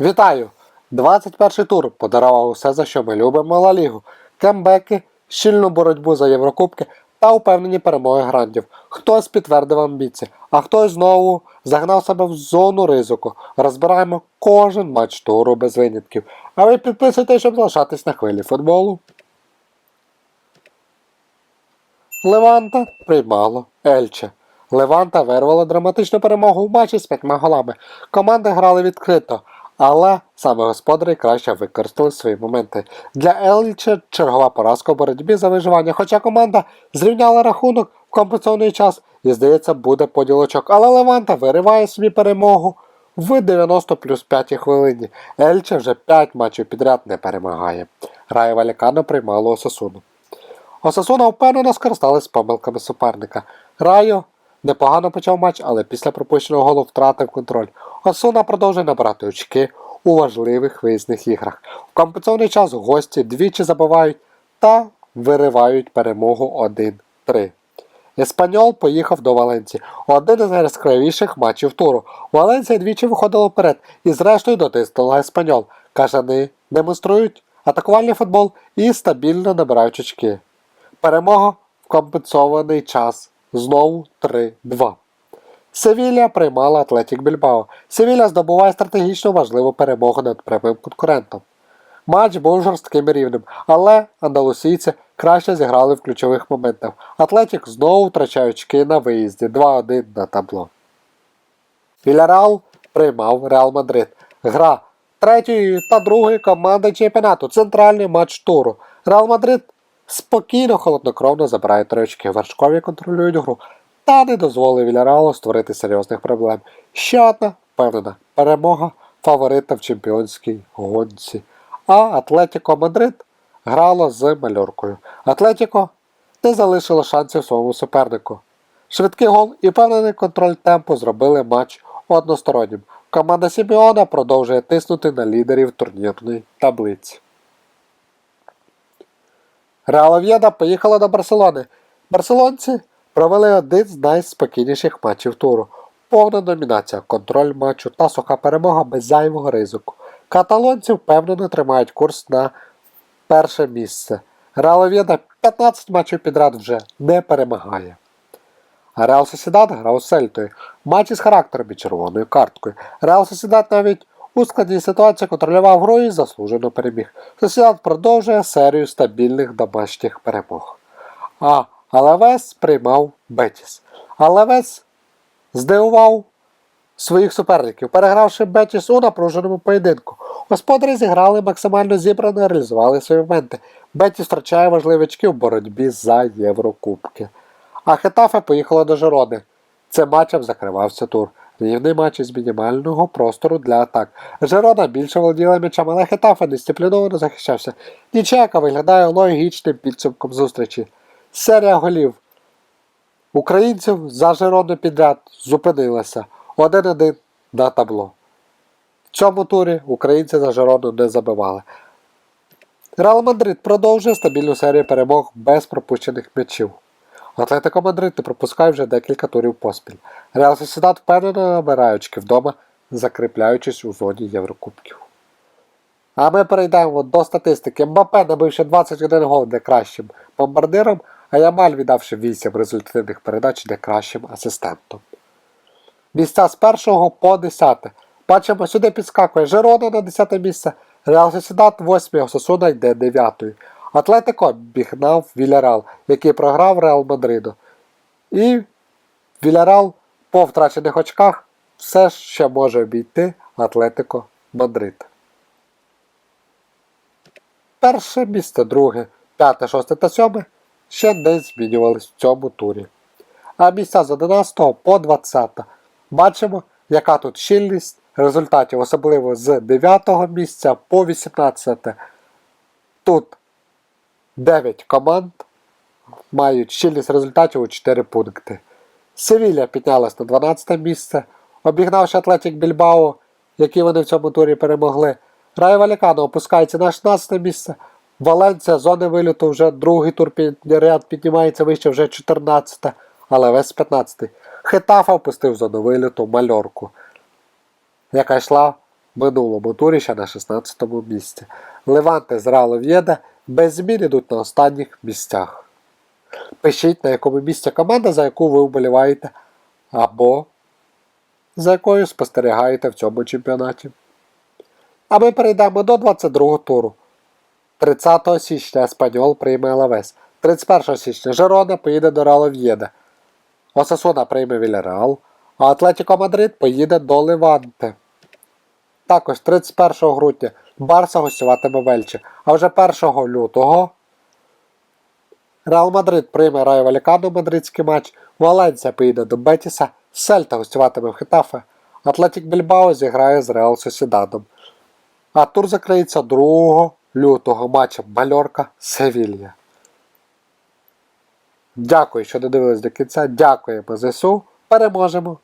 Вітаю! 21 тур подарував усе, за що ми любимо Ла Лігу. Кембеки, щільну боротьбу за Єврокубки та упевнені перемоги грандів. Хтось підтвердив амбіції, а хтось знову загнав себе в зону ризику. Розбираємо кожен матч туру без винятків. А ви підписуйтесь, щоб залишатись на хвилі футболу. Леванта приймало Ельче. Леванта вирвала драматичну перемогу в матчі з п'ятьма голами. Команди грали відкрито, але саме господарі краще використали свої моменти. Для Ельче чергова поразка в боротьбі за виживання, хоча команда зрівняла рахунок в компенсований час і, здається, буде поділочок. Але Леванта вириває собі перемогу в 90 плюс 5 хвилині. Ельче вже 5 матчів підряд не перемагає. Рає Валікано приймало Осасуну. Осасуна впевнено скористалась помилками суперника. Райо непогано почав матч, але після пропущеного голу втратив контроль. Осуна продовжує набирати очки у важливих виїзних іграх. В компенсований час гості двічі забивають та виривають перемогу 1-3. Еспаньол поїхав до Валенції. Один із найяскравіших матчів туру. Валенція двічі виходила вперед і зрештою дотиснула Еспаньол. Кажани демонструють атакувальний футбол і стабільно набирають очки. Перемога в компенсований час. Знову 3-2. Севілля приймала Атлетік Більбао. Севілля здобуває стратегічно важливу перемогу над прямим конкурентом. Матч був жорстким і рівним, але андалусійці краще зіграли в ключових моментах. Атлетік знову втрачає очки на виїзді 2-1 на табло. Віляреал приймав Реал Мадрид. Гра третьої та другої команди чемпіонату. Центральний матч туру. Реал Мадрид спокійно, холоднокровно забирає три очки. Вершкові контролюють гру та не дозволив Віляреалу створити серйозних проблем. Ще одна впевнена перемога фаворита в чемпіонській гонці. А Атлетіко Мадрид грало з Мальоркою. Атлетіко не залишило шансів своєму супернику. Швидкий гол і впевнений контроль темпу зробили матч одностороннім. Команда Сіміона продовжує тиснути на лідерів турнірної таблиці. Реал Ов'єда поїхала до Барселони. Барселонці провели один з найспокійніших матчів туру. Повна домінація, контроль матчу та суха перемога без зайвого ризику. Каталонці впевнено тримають курс на перше місце. Реал Ов'єда 15 матчів підряд вже не перемагає. Реал Сосідат грав з Сельтою. Матчі з характером і червоною карткою. Реал Сосідат навіть у складній ситуації контролював гру і заслужено переміг. Сосідат продовжує серію стабільних домашніх перемог. А Алавес приймав Бетіс. Алавес здивував своїх суперників, перегравши Бетіс у напруженому поєдинку. Господарі зіграли максимально зібрано реалізували свої моменти. Бетіс втрачає важливі очки в боротьбі за Єврокубки. А Хетафе поїхало до Жирони. Цим матчем закривався тур. Рівний матч із мінімального простору для атак. Жерона більше володіла м'ячем, але Хетафе дисципліновано захищався. Нічека виглядає логічним підсумком зустрічі. Серія голів українців за Жерону підряд зупинилася 1-1 на табло. В цьому турі українці за Жерону не забивали. Реал Мадрид продовжує стабільну серію перемог без пропущених м'ячів. Атлетико Мадрид не пропускає вже декілька турів поспіль. Реал Сосідат впевнено набирає очки вдома, закріпляючись у зоні Єврокубків. А ми перейдемо до статистики. Мбапе набивши 21 гол для кращим бомбардиром, а Ямаль віддавши 8 результативних передач для кращим асистентом. Місця з 1 по 10. Бачимо, сюди підскакує Жерона на 10 місце, Реал Сосідат 8, Осасуна йде 9. Атлетико обігнав Віляреал, який програв Реал Мадриду. І Віляреал по втрачених очках все ще може обійти Атлетико Мадрид. Перше місце, друге, п'яте, шосте та сьоме ще не змінювались в цьому турі. А місця з 11 по 20 бачимо, яка тут щільність результатів, особливо з 9 місця по 18. Тут 9 команд мають щільність результатів у 4 пункти. Севілля піднялась на 12 місце, обігнавши Атлетік Більбао, які вони в цьому турі перемогли. Рай Валікано опускається на 16 місце. Валенція зони виліту вже другий тур ряд піднімається вище вже 14, але весь 15. Хетафа впустив зону виліту Мальорку, яка йшла минулому турі ще на 16 му місці. Леванте з Реал Ов'єда без змін ідуть на останніх місцях. Пишіть, на якому місці команда, за яку ви вболіваєте, або за якою спостерігаєте в цьому чемпіонаті. А ми перейдемо до 22 туру. 30 січня Еспаньол прийме Лавес. 31 січня Жерона поїде до Реал Ов'єда. Осасуна прийме Вільяреал, а Атлетіко Мадрид поїде до Леванте. Також 31 грудня Барса гостюватиме Вельче, а вже 1 лютого Реал Мадрид прийме Райо Валікану мадридський матч, Валенсія поїде до Бетіса, Сельта гостюватиме в Хетафе, Атлетік Більбао зіграє з Реал Сосідадом. А тур закриється 2 лютого матчем Мальорка Севілья. Дякую, що додивились до кінця. Дякуємо ЗСУ. Переможемо!